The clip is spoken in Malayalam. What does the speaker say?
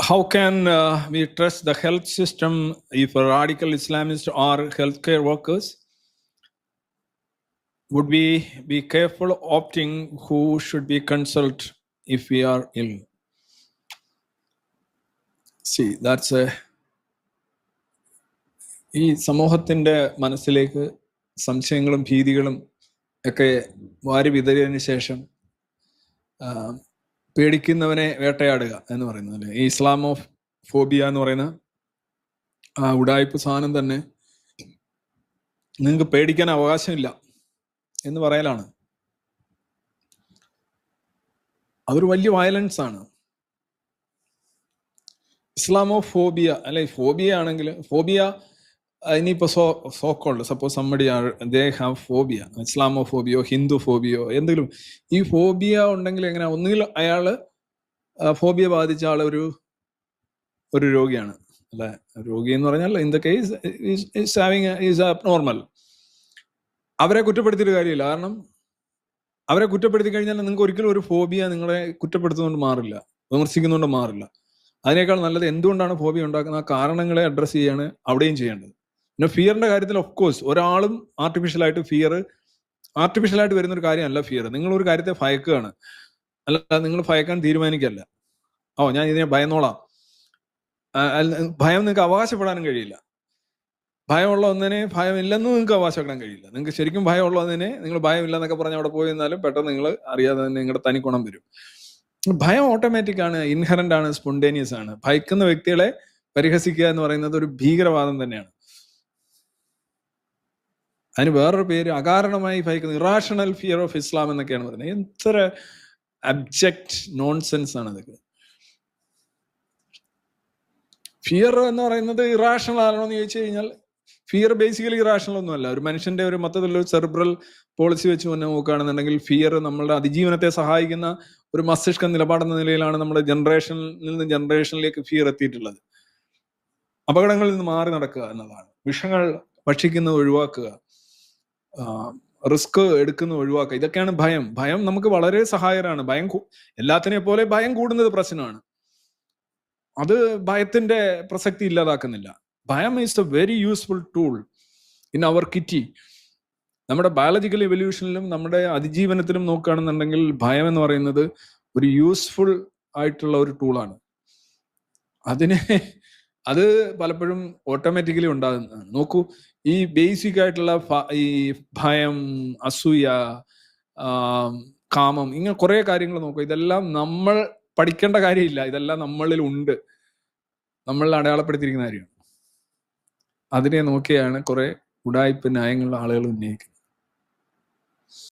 how can uh, we trust the health system if radical Islamists are healthcare workers? Would we be careful opting who should be consult if we are ill? See, that's a ഈ സമൂഹത്തിന്റെ മനസ്സിലേക്ക് സംശയങ്ങളും ഭീതികളും ഒക്കെ വാരി വിതറിയതിനു ശേഷം പേടിക്കുന്നവനെ വേട്ടയാടുക എന്ന് പറയുന്നത് അല്ലെ? ഈ ഇസ്ലാമോ ഫോബിയ എന്ന് പറയുന്ന ആ ഉടായ്പ സാധനം തന്നെ നിങ്ങൾക്ക് പേടിക്കാൻ അവകാശമില്ല എന്ന് പറയലാണ്. അതൊരു വലിയ വയലൻസ് ആണ്. ഇസ്ലാമോ ഫോബിയ അല്ലെ ഫോബിയ ആണെങ്കിൽ ഫോബിയ ഇനിയിപ്പോ so so called suppose somebody they have phobia Islamophobia Hindu ഫോബിയോ എന്തെങ്കിലും ഈ ഫോബിയ ഉണ്ടെങ്കിൽ എങ്ങനെ ഒന്നുകിൽ അയാൾ ഫോബിയ ബാധിച്ച ആൾ ഒരു ഒരു രോഗിയാണ് അല്ലെ? രോഗി എന്ന് പറഞ്ഞാൽ in the case having is normal അവരെ കുറ്റപ്പെടുത്തിയിട്ട് കാര്യമില്ല കാരണം അവരെ കുറ്റപ്പെടുത്തി കഴിഞ്ഞാൽ നിങ്ങൾക്ക് ഒരിക്കലും ഒരു ഫോബിയ നിങ്ങളെ കുറ്റപ്പെടുത്തുന്നതുകൊണ്ട് മാറില്ല വിമർശിക്കുന്നതുകൊണ്ട് മാറില്ല. അതിനേക്കാൾ നല്ലത് എന്തുകൊണ്ടാണ് ഫോബിയ ഉണ്ടാക്കുന്ന ആ കാരണങ്ങളെ അഡ്രസ്സ് ചെയ്യാണ് അവിടെയും ചെയ്യേണ്ടത്. പിന്നെ ഫിയറിന്റെ കാര്യത്തിൽ ഓഫ് കോഴ്സ് ഒരാളും ആർട്ടിഫിഷ്യലായിട്ട് ഫിയർ ആർട്ടിഫിഷ്യലായിട്ട് വരുന്ന ഒരു കാര്യമല്ല ഫിയർ നിങ്ങൾ ഒരു കാര്യത്തെ ഭയക്കുകയാണ്. അല്ല നിങ്ങൾ ഭയക്കാൻ തീരുമാനിക്കല്ല. ഓ ഞാൻ ഇതിനെ ഭയന്നോളാം. ഭയം നിങ്ങൾക്ക് അവകാശപ്പെടാനും കഴിയില്ല. ഭയമുള്ള ഒന്നിനെ ഭയമില്ലെന്ന് നിങ്ങൾക്ക് അവകാശപ്പെടാൻ കഴിയില്ല. നിങ്ങൾക്ക് ശരിക്കും ഭയമുള്ള ഒന്നിനെ നിങ്ങൾ ഭയമില്ലെന്നൊക്കെ പറഞ്ഞ് അവിടെ പോയി നിന്നാലും പെട്ടെന്ന് നിങ്ങൾ അറിയാതെ തന്നെ നിങ്ങളുടെ തനിക്കുണം വരും. ഭയം ഓട്ടോമാറ്റിക് ആണ് ഇൻഹറന്റ് ആണ് സ്പോണ്ടേനിയസ് ആണ്. ഭയക്കുന്ന വ്യക്തികളെ പരിഹസിക്കുക എന്ന് പറയുന്നത് ഒരു ഭീകരവാദം തന്നെയാണ്. അതിന് വേറൊരു പേര് അകാരണമായി ഭയക്കുന്ന ഇറാഷണൽ ഫിയർ ഓഫ് ഇസ്ലാം എന്നൊക്കെയാണ് പറയുന്നത്. എത്ര അബ്ജക്റ്റ് നോൺസെൻസ് ആണ് അതൊക്കെ. ഫിയർ എന്ന് പറയുന്നത് ഇറാഷണൽ ആണോ എന്ന് ചോദിച്ചു കഴിഞ്ഞാൽ ഫിയർ ബേസിക്കലി ഇറാഷണൽ ഒന്നുമല്ല ഒരു മനുഷ്യന്റെ ഒരു മൊത്തത്തിലുള്ള ഒരു സെർബ്രൽ പോളിസി വെച്ച് മുന്നേ നോക്കുകയാണെന്നുണ്ടെങ്കിൽ ഫിയർ നമ്മളുടെ അതിജീവനത്തെ സഹായിക്കുന്ന ഒരു മസ്തിഷ്ക നിലപാടെന്ന നിലയിലാണ് നമ്മുടെ ജനറേഷനിൽ നിന്ന് ജനറേഷനിലേക്ക് ഫിയർ എത്തിയിട്ടുള്ളത്. അപകടങ്ങളിൽ നിന്ന് മാറി നടക്കുക എന്നതാണ്. വിഷങ്ങൾ ഭക്ഷിക്കുന്നത് ഒഴിവാക്കുക. റിസ്ക് എടുക്കുന്നത് ഒഴിവാക്കുക. ഇതൊക്കെയാണ് ഭയം. ഭയം നമുക്ക് വളരെ സഹായകരമാണ്. ഭയം എല്ലാത്തിനെ പോലെ ഭയം കൂടുന്നത് പ്രശ്നമാണ്. അത് ഭയത്തിന്റെ പ്രസക്തി ഇല്ലാതാക്കുന്നില്ല. ഭയം is a very useful tool in our kitty നമ്മുടെ ബയോളജിക്കൽ എവല്യൂഷനിലും നമ്മുടെ അതിജീവനത്തിലും നോക്കുകയാണെന്നുണ്ടെങ്കിൽ ഭയം എന്ന് പറയുന്നത് ഒരു യൂസ്ഫുൾ ആയിട്ടുള്ള ഒരു ടൂളാണ് അതിനെ അത് പലപ്പോഴും ഓട്ടോമാറ്റിക്കലി ഉണ്ടാകുന്നതാണ് നോക്കൂ ഈ ബേസിക് ആയിട്ടുള്ള ഈ ഭയം അസൂയ കാമം ഇങ്ങനെ കുറെ കാര്യങ്ങൾ നോക്കൂ. ഇതെല്ലാം നമ്മൾ പഠിക്കേണ്ട കാര്യമില്ല. ഇതെല്ലാം നമ്മളിൽ ഉണ്ട്. നമ്മൾ അടയാളപ്പെടുത്തിയിരിക്കുന്ന കാര്യമാണ്. അതിനെ നോക്കിയാണ് കുറെ ഉടായ്പ ന്യായങ്ങളുള്ള ആളുകൾ ഉന്നയിക്കുന്നത്.